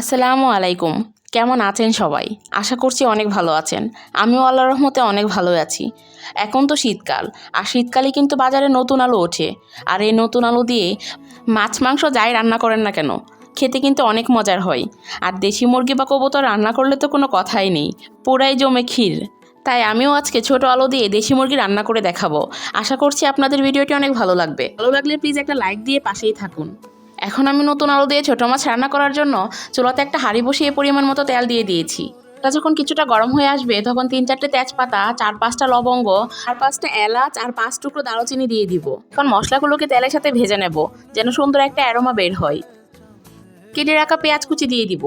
আসসালামু আলাইকুম। কেমন আছেন সবাই? আশা করছি অনেক ভালো আছেন। আমিও আল্লাহ রহমতে অনেক ভালো আছি। এখন তো শীতকাল, আর শীতকালে কিন্তু বাজারে নতুন আলু ওঠে। আর এই নতুন আলু দিয়ে মাছ, মাংস যাই রান্না করেন না কেন, খেতে কিন্তু অনেক মজার হয়। আর দেশি মুরগি বা কবুতর রান্না করলে তো কোনো কথাই নেই, পুরাই জমে ক্ষীর। তাই আমিও আজকে ছোট আলু দিয়ে দেশি মুরগি রান্না করে দেখাবো। আশা করছি আপনাদের ভিডিওটি অনেক ভালো লাগবে। ভালো লাগলে প্লিজ একটা লাইক দিয়ে পাশেই থাকুন। এখন আমি নতুন আলু দিয়ে ছোটো মাছ রান্না করার জন্য চুলাতে একটা হাঁড়ি বসিয়ে পরিমাণ মতো তেল দিয়ে দিয়েছি। এটা যখন কিছুটা গরম হয়ে আসবে, তখন তিন চারটে তেজপাতা, চার পাঁচটা লবঙ্গ আর পাঁচটা এলাচ আর পাঁচ টুকরো দারুচিনি দিয়ে দিব। এখন মশলাগুলোকে তেলের সাথে ভেজে নেব, যেন সুন্দর একটা অ্যারোমা বের হয়। কেটে রাখা পেঁয়াজ কুচি দিয়ে দিব।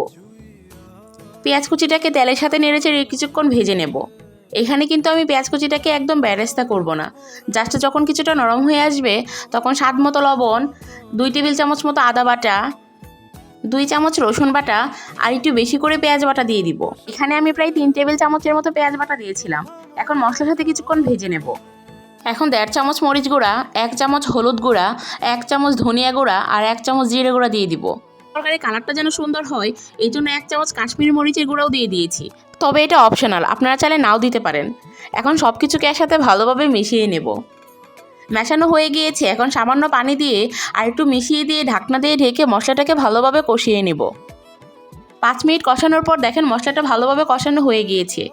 পেঁয়াজ কুচিটাকে তেলের সাথে নেড়ে চেড়ে কিছুক্ষণ ভেজে নেব। এখানে কিন্তু আমি পেঁয়াজ কুচিটাকে একদম ব্যারেস্তা করব না। জাস্ট যখন কিছুটা নরম হয়ে আসবে, তখন স্বাদ মতো লবণ, দুই টেবিল চামচ মতো আদা বাটা, দুই চামচ রসুন বাটা, আর একটু বেশি করে পেঁয়াজ বাটা দিয়ে দিব। এখানে আমি প্রায় তিন টেবিল চামচের মতো পেঁয়াজ বাটা দিয়েছিলাম। এখন মশলার সাথে কিছুক্ষণ ভেজে নেব। এখন দেড় চামচ মরিচ গুঁড়া, এক চামচ হলুদ গুঁড়া, এক চামচ ধনিয়া গুঁড়া, আর এক চামচ জিরে গুঁড়া দিয়ে দিব। তরকারির কালারটা যেন সুন্দর হয়, এই জন্য এক চামচ কাশ্মীরি মরিচের গুঁড়াও দিয়ে দিয়েছি। তবে এটা অপশনাল আপনারা চাইলে নাও দিতে পারেন। এখন সব কিছুকে একসাথে ভালোভাবে মিশিয়ে নেব। মেশানো হয়ে গিয়েছে, এখন সামান্য পানি দিয়ে আর একটু মিশিয়ে দিয়ে ঢাকনা দিয়ে ঢেকে মশলাটাকে ভালোভাবে কষিয়ে নেব। পাঁচ মিনিট কষানোর পর দেখেন মশলাটা ভালোভাবে কষানো হয়ে গিয়েছে।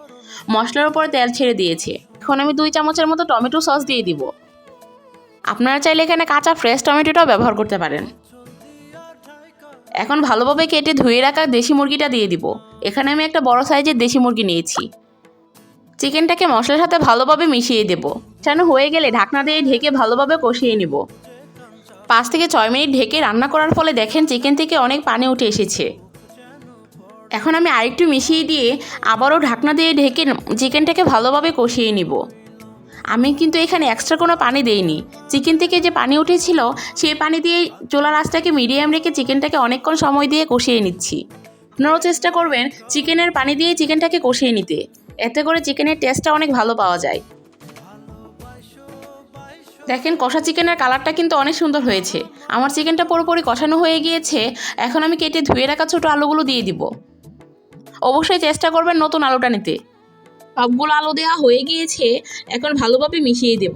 মশলার উপর তেল ছেড়ে দিয়েছে। এখন আমি দুই চামচের মতো টমেটো সস দিয়ে দিব। আপনারা চাইলে এখানে কাঁচা ফ্রেশ টমেটোটাও ব্যবহার করতে পারেন। এখন ভালোভাবে কেটে ধুয়ে রাখা দেশি মুরগিটা দিয়ে দিব। এখানে আমি একটা বড় সাইজের দেশি মুরগি নিয়েছি। চিকেনটাকে মশলার সাথে ভালোভাবে মিশিয়ে দেব। ছানো হয়ে গেলে ঢাকনা দিয়ে ঢেকে ভালোভাবে কষিয়ে নিব। পাঁচ থেকে ছয় মিনিট ঢেকে রান্না করার ফলে দেখেন চিকেন থেকে অনেক পানি উঠে এসেছে। এখন আমি আরেকটু মিশিয়ে দিয়ে আবারও ঢাকনা দিয়ে ঢেকে চিকেনটাকে ভালোভাবে কষিয়ে নিব। আমি কিন্তু এখানে এক্সট্রা কোনো পানি দেইনি। চিকেন থেকে যে পানি উঠেছিল, সেই পানি দিয়ে চোলা রাসটাকে মিডিয়াম রেখে চিকেনটাকে অনেকক্ষণ সময় দিয়ে কষিয়ে নিচ্ছি। আপনারাও চেষ্টা করবেন চিকেনের পানি দিয়ে চিকেনটাকে কষিয়ে নিতে। এতে করে চিকেনের টেস্টটা অনেক ভালো পাওয়া যায়। দেখেন, কষা চিকেনের কালারটা কিন্তু অনেক সুন্দর হয়েছে। আমার চিকেনটা পুরোপুরি কষানো হয়ে গিয়েছে। এখন আমি কেটে ধুয়ে রাখা ছোটো আলুগুলো দিয়ে দিব। অবশ্যই চেষ্টা করবেন নতুন আলুটা নিতে। সবগুলো আলু দেওয়া হয়ে গিয়েছে, এখন ভালোভাবে মিশিয়ে দেব।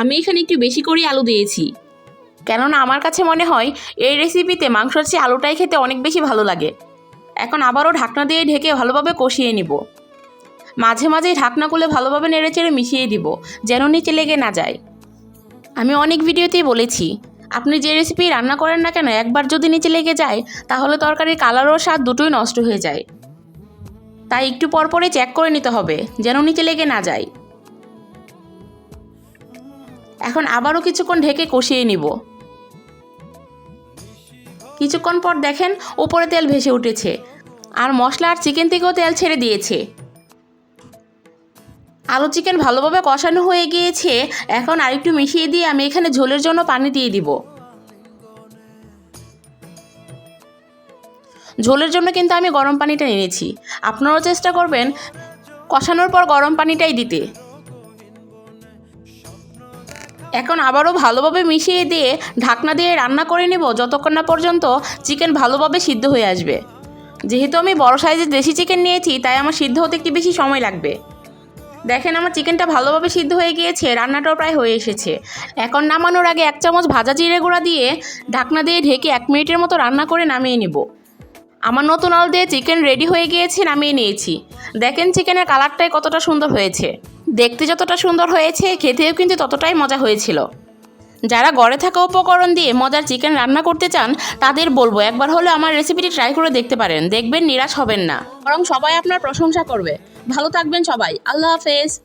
আমি এখানে একটু বেশি করে আলু দিয়েছি। কেননা আমার কাছে মনে হয় এই রেসিপিতে মাংসর চেয়ে আলুটাই খেতে অনেক বেশি ভালো লাগে। এখন আবারও ঢাকনা দিয়ে ঢেকে ভালোভাবে কষিয়ে নিব। মাঝে মাঝে ঢাকনা খুলে ভালোভাবে নেড়েচেড়ে মিশিয়ে দিব, যেন নিচে লেগে না যায়। আমি অনেক ভিডিওতেই বলেছি, আপনি যে রেসিপি রান্না করেন না কেন, একবার যদি নিচে লেগে যায়, তাহলে তরকারির কালার ও স্বাদ দুটোই নষ্ট হয়ে যায়। তাই একটু পরপরে চেক করে নিতে হবে, যেন নিচে লেগে না যায়। এখন আবারও কিছুক্ষণ ঢেকে কষিয়ে নিব। কিছুক্ষণ পর দেখেন ওপরে তেল ভেসে উঠেছে, আর মশলা আর চিকেন থেকেও তেল ছেড়ে দিয়েছে। আলু চিকেন ভালোভাবে কষানো হয়ে গিয়েছে, এখন আরেকটু মিশিয়ে দিয়ে আমি এখানে ঝোলের জন্য পানি দিয়ে দিব। ঝোলের জন্য কিন্তু আমি গরম পানিটা নিয়েছি আপনারাও চেষ্টা করবেন কষানোর পর গরম পানিটাই দিতে। এখন আবারও ভালোভাবে মিশিয়ে দিয়ে ঢাকনা দিয়ে রান্না করে নেব যতক্ষণ না পর্যন্ত চিকেন ভালোভাবে সিদ্ধ হয়ে আসবে। যেহেতু আমি বড় সাইজের দেশি চিকেন নিয়েছি, তাই আমার সিদ্ধ হতে একটু বেশি সময় লাগবে। দেখেন আমার চিকেনটা ভালোভাবে সিদ্ধ হয়ে গিয়েছে, রান্নাটাও প্রায় হয়ে এসেছে। এখন নামানোর আগে এক চামচ ভাজা জিরে গুঁড়া দিয়ে ঢাকনা দিয়ে ঢেকে এক মিনিটের মতো রান্না করে নামিয়ে নেব। আমার নতুন আল দিয়ে চিকেন রেডি হয়ে গিয়েছে, নামিয়ে নিয়েছি। দেখেন চিকেনের কালারটাই কতটা সুন্দর হয়েছে। দেখতে যতটা সুন্দর হয়েছে, খেতেও কিন্তু ততটাই মজা হয়েছিল। যারা ঘরে থাকা উপকরণ দিয়ে মজার চিকেন রান্না করতে চান, তাদের বলব, একবার হলে আমার রেসিপিটি ট্রাই করে দেখতে পারেন। দেখবেন নিরাশ হবেন না। বরং সবাই আপনার প্রশংসা করবে। ভালো থাকবেন সবাই। আল্লাহ হাফেজ।